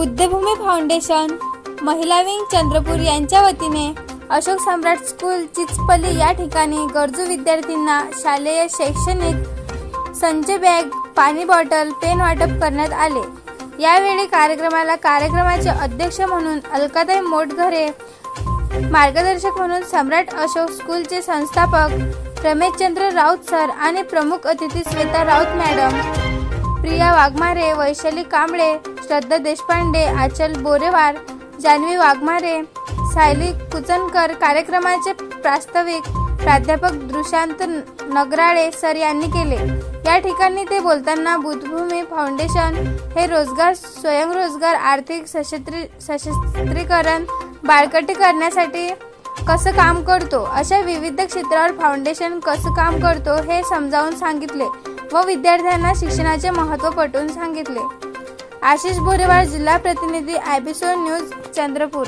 Foundation महिला wing Chandrapur यांच्या वतीने अशोक सम्राट स्कूल चिचपल्ली या ठिकाणी गरजू विद्यार्थ्यांना शालेय शैक्षणिक संच बॅग पाणी बॉटल पेन वाटप करण्यात आले. यावेळी कार्यक्रमाला कार्यक्रमाचे अध्यक्ष म्हणून अलकाताई मोटघरे मार्गदर्शक म्हणून सम्राट अशोक स्कूलचे संस्थापक रमेशचंद्र राऊत सर आणि प्रमुख अतिथी श्वेता राऊत मॅडम प्रिया वाघमारे वैशाली कांबळे श्रद्धा देशपांडे आचल बोरेवार जान्हवी वाघमारे सायली कुचनकर कार्यक्रमाचे प्रास्ताविक प्राध्यापक दृशांत नगराळे सर यांनी केले. या ठिकाणी ते बोलताना बुद्धभूमी फाउंडेशन हे रोजगार स्वयंरोजगार आर्थिक सशस्त्री सशस्त्रीकरण बाळकटी करण्यासाठी कसं काम करतो अशा विविध क्षेत्रावर फाउंडेशन कसं काम करतो हे समजावून सांगितले व विद्यार्थ्यांना शिक्षणाचे महत्त्व पटवून सांगितले. आशिष बोरेवार जिल्हा प्रतिनिधी आयबीसो न्यूज चंद्रपूर.